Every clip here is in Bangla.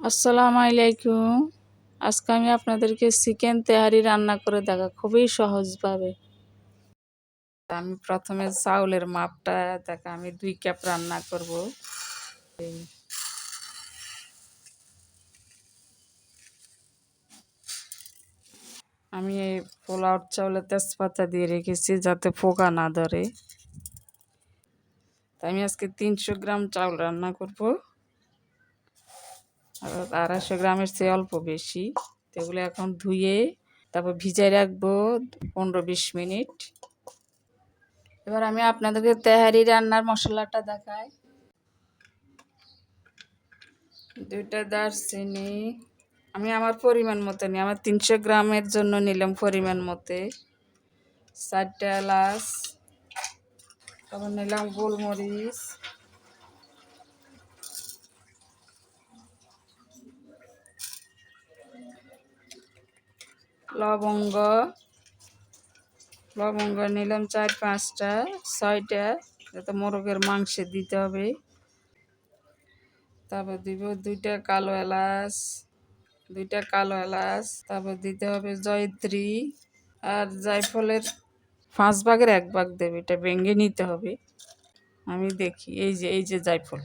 আসসালামু আলাইকুম। আজকে আমি আপনাদেরকে চিকেন তেহারি রান্না করে দেখা, খুবই সহজভাবে। আমি প্রথমে চাউলের মাপটা দেখা, আমি দুই কাপ রান্না করব। এই আমি এই পোলাওর চাউলে তেজপাতা দিয়ে রেখেছি যাতে পোকা না ধরে। আমি আজকে তিনশো গ্রাম চাউল রান্না করব। আড়াইশো গ্রামের চেয়ে অল্প বেশি। এগুলো এখন ধুয়ে তারপর ভিজাই রাখব পনেরো বিশ মিনিট। এবার আমি আপনাদেরকে তেহারি রান্নার মশলাটা দেখাই। দুইটা দারচিনি। আমি আমার পরিমাণ মতো নিই আমার তিনশো গ্রামের জন্য নিলাম পরিমাণ মতে। চারটা এলাচ, তারপর নিলাম গোলমরিচ। লবঙ্গ। লবঙ্গ নিলাম চার, পাঁচটা, ছয়টা। যাতে মোরগের মাংসে দিতে হবে। তারপর দিব দুইটা কালো এলাচ, দুইটা কালো এলাচ। তারপর দিতে হবে জয়ত্রী। আর জায়ফলের পাঁচ ভাগের এক ভাগ দেবে, এটা ভেঙে নিতে হবে। আমি দেখি, এই যে এই যে জায়ফল।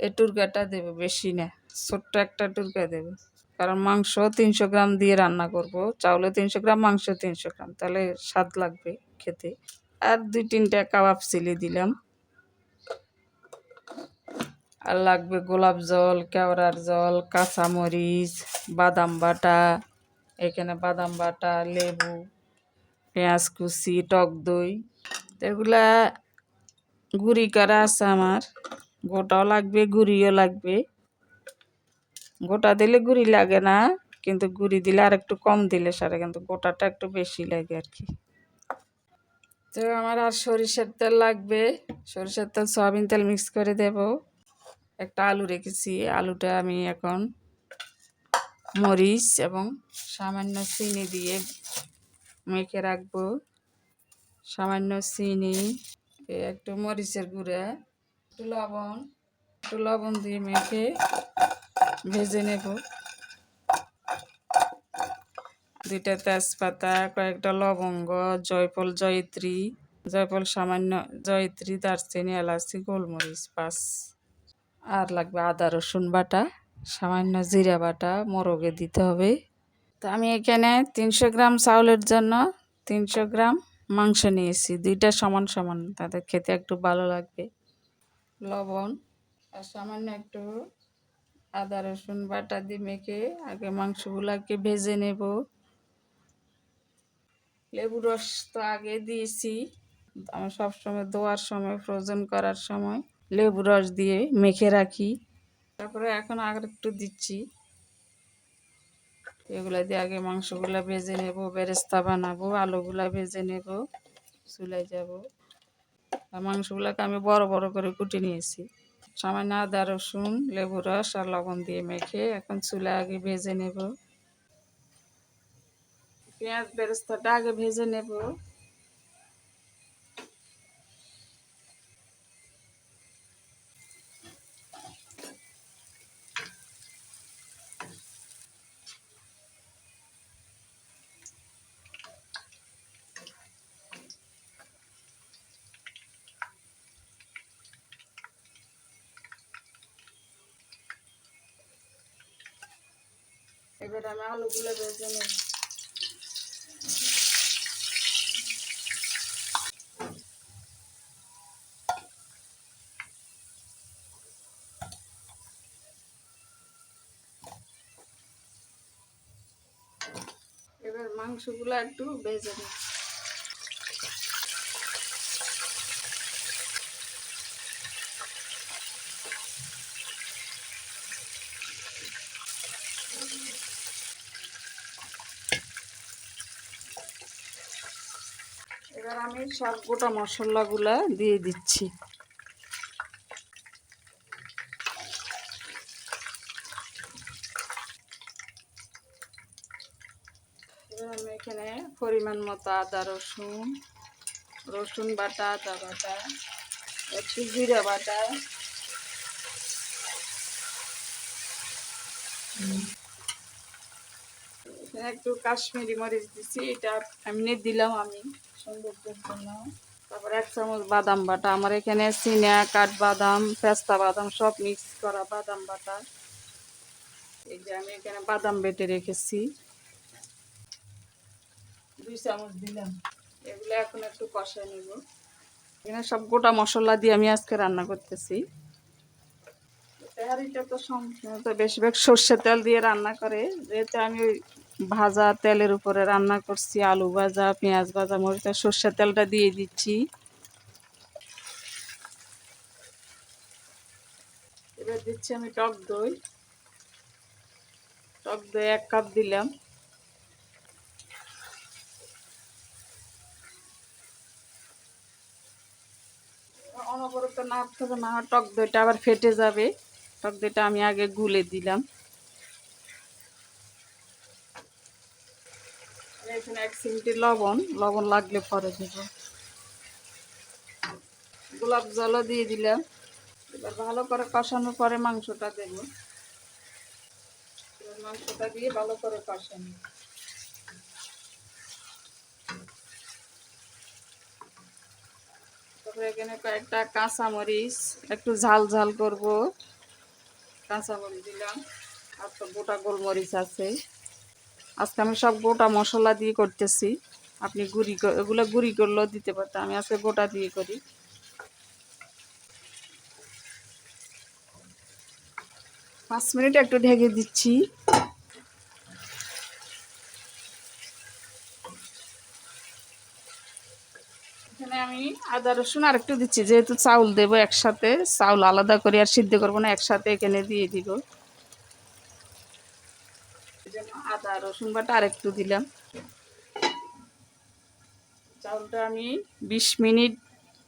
এই টুরকাটা দেবে বেশি না, ছোট্ট একটা টুরকা দেবে। কারণ মাংস তিনশো গ্রাম দিয়ে রান্না করব। চাউলে তিনশো গ্রাম, মাংস তিনশো গ্রাম। তাহলে স্বাদ লাগবে খেতে। আর দুই তিনটা কাবাব চিলি দিলাম। আর লাগবে গোলাপ জল, কেওড়ার জল, কাঁচামরিচ, বাদাম বাটা। এখানে বাদাম বাটা, লেবু, পেঁয়াজ কুচি, টক দই। এগুলা গুঁড়ি করা আছে আমার। গোটাও লাগবে, গুঁড়িও লাগবে। গোটা দিলে গুঁড়ি লাগে না, কিন্তু গুঁড়ি দিলে আর একটু কম দিলে সারে, কিন্তু গোটাটা একটু বেশি লাগে আর কি। তো আমার আর সরিষার তেল লাগবে। সরিষার তেল সয়াবিন তেল মিক্স করে দেব। একটা আলু রেখেছি। আলুটা আমি এখন মরিচ এবং সামান্য চিনি দিয়ে মেখে রাখব। সামান্য চিনি একটু মরিচের গুঁড়া, একটু লবণ একটু লবণ দিয়ে মেখে ভেজে নেব। দুইটা তেজপাতা, কয়েকটা লবঙ্গ, জয়ফল জয়ত্রী, জয়ফল সামান্য জয়ত্রী, দারচিনি, এলাচি, গোলমরিচ, পাঁচ। আর লাগবে আদা, রসুন বাটা, সামান্য জিরা বাটা, মোরগে দিতে হবে। তো আমি এখানে তিনশো গ্রাম চাউলের জন্য তিনশো গ্রাম মাংস নিয়েছি। দুইটা সমান সমান তাদের খেতে একটু ভালো লাগবে। লবণ আর সামান্য একটু আদা, রসুন বাটা দিয়ে মেখে আগে মাংসগুলোকে ভেজে নেব। লেবু রস তো আগে দিয়েছি। আমি সবসময় দোয়ার সময়, ফ্রোজেন করার সময় লেবু রস দিয়ে মেখে রাখি। তারপরে এখন আর একটু দিচ্ছি। এগুলা দিয়ে আগে মাংসগুলা ভেজে নেব, বেরেস্তা বানাবো, আলুগুলা ভেজে নেব চুলাই যাব। মাংসগুলাকে আমি বড় বড় করে কুটে নিয়েছি। সামান্য আদা, রসুন, লেবু রস আর লবণ দিয়ে মেখে এখন চুলা আগে ভেজে নেব। পেঁয়াজ বেরেস্তাটা আগে ভেজে নেব। এবার আমি আলুগুলো ভেজে নেব। এবার মাংসগুলো একটু বেজে নেব। এবার আমি সব গোটা মশলাগুলা দিয়ে দিচ্ছি। আমি এখানে পরিমাণ মতো আদা, রসুন রসুন বাটা, আদা বাটা, একটু জিরা বাটা। একটু কাশ্মীরি মরিচ দিছি, এটা এমনি দিলাম আমি সৌন্দর্যের জন্য। তারপর এক চামচ বাদাম বাটা, আমার এখানে সিনা, কাঠবাদাম, পেস্তা বাদাম সব মিক্স করা বাদাম বাটা। এই যে আমি এখানে বাদাম বেটে রেখেছি। দুই চামচ দিলাম, এগুলো এখন একটু কষায় নেব। এখানে সব গোটা মশলা দিয়ে আমি আজকে রান্না করতেছি। তেহারিটা তো সম্পূর্ণ বেশিরভাগ সর্ষের তেল দিয়ে রান্না করে, যেহেতু আমি ওই ভাজা তেলের উপরে রান্না করছি, আলু ভাজা, পেঁয়াজ ভাজা, মরিচ সর্ষের তেলটা দিয়ে দিচ্ছি। এবার দিচ্ছি আমি টক দই। টক দই এক কাপ দিলাম। অনবরত নাড়তে হবে, না টক দইটা আবার ফেটে যাবে। টক দইটা আমি আগে গুলে দিলাম। এখানে এক চিমটি লবণ লবণ লাগলে পরে দেব। গোলাপ জলও দিয়ে দিলাম। এবার ভালো করে কষানোর পরে মাংসটা দেব। মাংসটা দিয়ে ভালো করে কষানো। তারপরে এখানে কয়েকটা কাঁচামরিচ, একটু ঝাল ঝাল করব। কাঁচামরিচ দিলাম। আর তো গোটা গোলমরিচ আছে। আজকে আমি সব গোটা মশলা দিয়ে করতেছি। আপনি গুঁড়ি এগুলো গুঁড়ি করলেও দিতে পারতেন আমি আজকে গোটা দিয়ে করি। পাঁচ মিনিট একটু ঢেকে দিচ্ছি। এখানে আমি আদা, রসুন আর একটু দিচ্ছি। যেহেতু চাউল দেবো একসাথে, চাউল আলাদা করে আর সিদ্ধ করব না, একসাথে এখানে দিয়ে দিব এই জন্য আদা রসুন বাটা আর একটু দিলাম। চাউলটা আমি বিশ মিনিট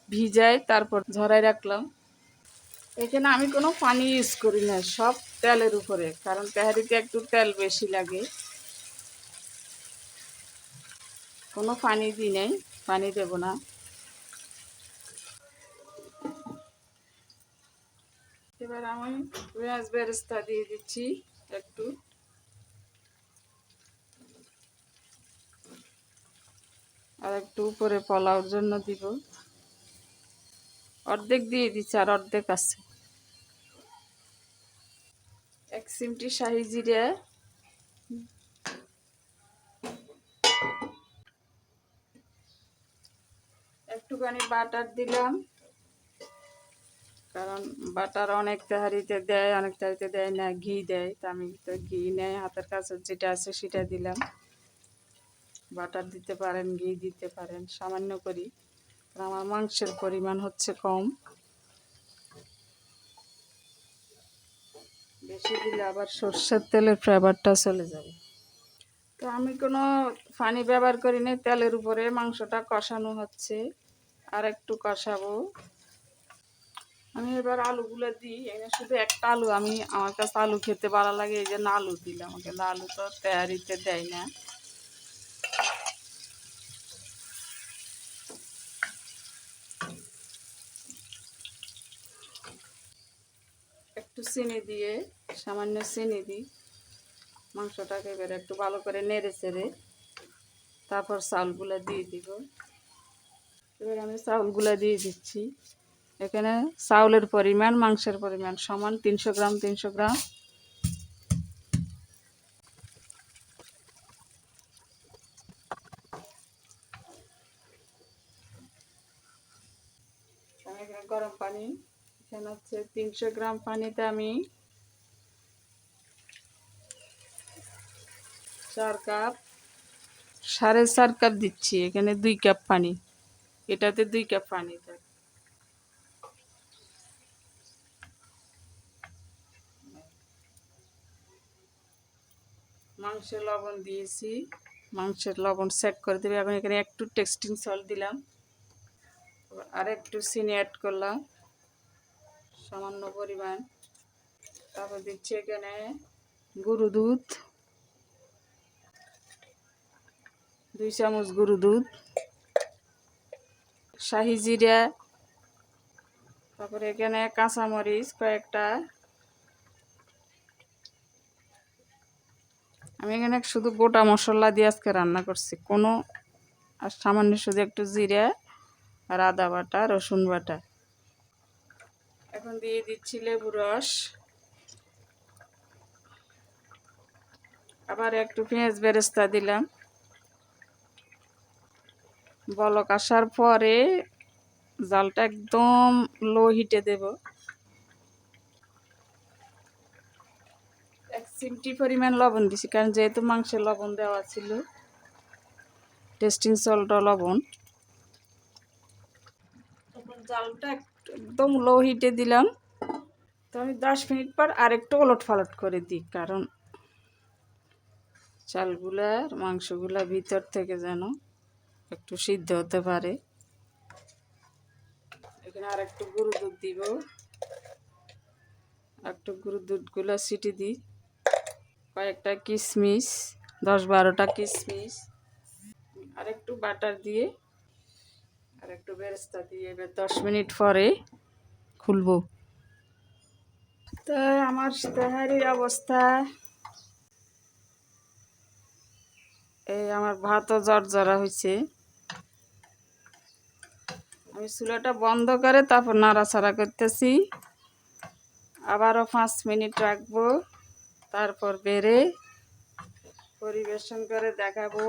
ভিজাই তারপর ঝরাই রাখলাম। এখানে আমি কোনো পানি ইউজ করি না, সব তেলের উপরে, কারণ তেহারিতে একটু তেল বেশি লাগে। কোনো পানি দিই নাই, পানি দেব না। এবার আমি পেঁয়াজ বেরেস্তা দিয়ে দিচ্ছি একটু। আর একটু উপরে পোলাওর জন্য দিব। অর্ধেক দিয়ে দিচ্ছি আর অর্ধেক আছে। এক সিমটি শাহি জিরে। একটুখানি বাটার দিলাম। কারণ বাটার অনেক তাহারিতে দেয়, অনেক তাহারিতে দেয় না, ঘি দেয়। তা আমি তো ঘি নেয় হাতের কাছে যেটা আছে সেটা দিলাম। বাটার দিতে পারেন, ঘি দিতে পারেন, সামান্য করি। আমার মাংসের পরিমাণ হচ্ছে কম। বেশি দিলে আবার সর্ষের তেলের ফ্লেভারটা চলে যাবে। তো আমি কোনো পানি ব্যবহার করি না তেলের উপরে মাংসটা কষানো হচ্ছে। আর একটু কষাবো। আমি এবার আলুগুলো দিই এখানে শুধু একটা আলু, আমি আমার কাছে আলু খেতে ভালো লাগে, এই জন্য আলু দিলাম। কিন্তু আলু তো তেয়ারিতে দেয় না। একটু চিনি দিয়ে, সামান্য চিনি দিই। মাংসটাকে এবার একটু ভালো করে নেড়ে চেড়ে তারপর চাউলগুলো দিয়ে দিব। এবার আমি চাউলগুলো দিয়ে দিচ্ছি। এখানে চাউলের পরিমাণ, মাংসের পরিমাণ সমান তিনশো গ্রাম তিনশো গ্রাম আমি এখানে গরম পানি এখানে হচ্ছে তিনশো গ্রাম পানিতে আমি চার কাপ, সাড়ে চার কাপ দিচ্ছি, এখানে দুই কাপ পানি। এটাতে দুই কাপ পানি দেয় মাংসে লবণ দিয়েছি, মাংসের লবণ চেক করে দেবে। এবং এখানে একটু টেক্সটিং সল্ট দিলাম। আর একটু চিনি অ্যাড করলাম। সামান্য পরিমাণ। তারপর দিচ্ছি এখানে গরু দুধ। দুই চামচ গরু দুধ। শাহি জিরা। তারপরে এখানে কাঁচামরিচ কয়েকটা। আমি এখানে শুধু গোটা মশলা দিয়ে আজকে রান্না করছি। কোনো আর সামান্য শুধু একটু জিরা আর আদা বাটা, রসুন বাটা। এখন দিয়ে দিচ্ছি লেবু রস। আবার একটু পেঁয়াজ বেরেস্তা দিলাম। বলক আসার পরে জালটা একদম লো হিটে দেব। এক চিমটি পরিমাণ লবণ দিছি, কারণ যেহেতু মাংসে লবণ দেওয়া ছিল টেস্টিং সল্ট লবণ। জালটা একদম লো হিটে দিলাম। তো আমি দশ মিনিট পর আরেকটু ওলট ফালট করে দিই, কারণ চালগুলার মাংসগুলা ভিতর থেকে যেন একটু সিদ্ধ হতে পারে। এখানে আর একটু গরু দুধ দিব। একটু গরু দুধগুলো সিটি দিই। কয়েকটা কিশমিশ দশ বারোটা কিশমিশ আর একটু বাটার দিয়ে আর একটু বেরেস্তা দিয়ে এবার দশ মিনিট পরে খুলবো। তো আমার তেহারির অবস্থা। এই আমার ভাতও জর্জরা হয়েছে আমি চুলাটা বন্ধ করে তারপর নাড়াচাড়া করতেছি। আবারও পাঁচ মিনিট রাখব, তারপর বেড়ে পরিবেশন করে দেখাবো।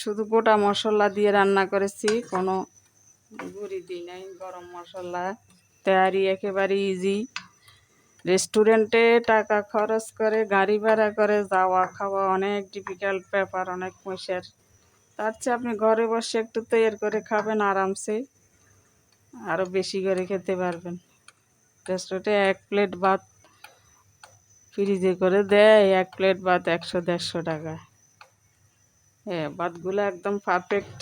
শুধু গোটা মশলা দিয়ে রান্না করেছি, কোনো গুঁড়ি দিই নাই, গরম মশলা তৈরি একেবারে ইজি রেস্টুরেন্টে টাকা খরচ করে, গাড়ি ভাড়া করে, যাওয়া খাওয়া অনেক ডিফিকাল্ট ব্যাপার, অনেক পয়সার তার চেয়ে আপনি ঘরে বসে একটু তৈরি করে খাবেন আরামসে আরও বেশি করে খেতে পারবেন। রেস্টুরেন্টে এক প্লেট ভাত ফ্রিজে করে দেয়, এক প্লেট ভাত একশো দেড়শো টাকা। হ্যাঁ ভাতগুলো একদম পারফেক্ট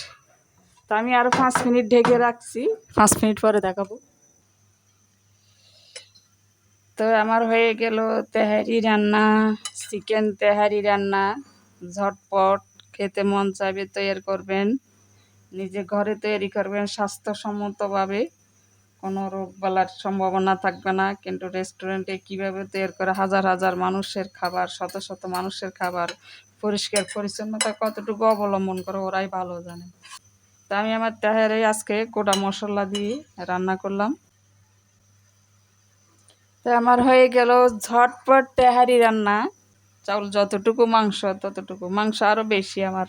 তা আমি আরও পাঁচ মিনিট ঢেকে রাখছি। পাঁচ মিনিট পরে দেখাবো। তো আমার হয়ে গেল তেহারি রান্না, চিকেন তেহারি রান্না। ঝটপট খেতে মন চাইবে তৈরি করবেন। নিজে ঘরে তৈরি করবেন স্বাস্থ্যসম্মতভাবে। কোনো রোগ বলার সম্ভাবনা থাকবে না। কিন্তু রেস্টুরেন্টে কীভাবে তৈরি করে হাজার হাজার মানুষের খাবার, শত শত মানুষের খাবার, পরিষ্কার পরিচ্ছন্নতা কতটুকু অবলম্বন করে ওরাই ভালো জানে। তা আমি আমার তেহারে আজকে গোটা মশলা দিয়ে রান্না করলাম। তো আমার হয়ে গেল ঝটপট তেহারি রান্না। চাউল যতটুকু মাংস, ততটুকু। মাংস আরও বেশি আমার।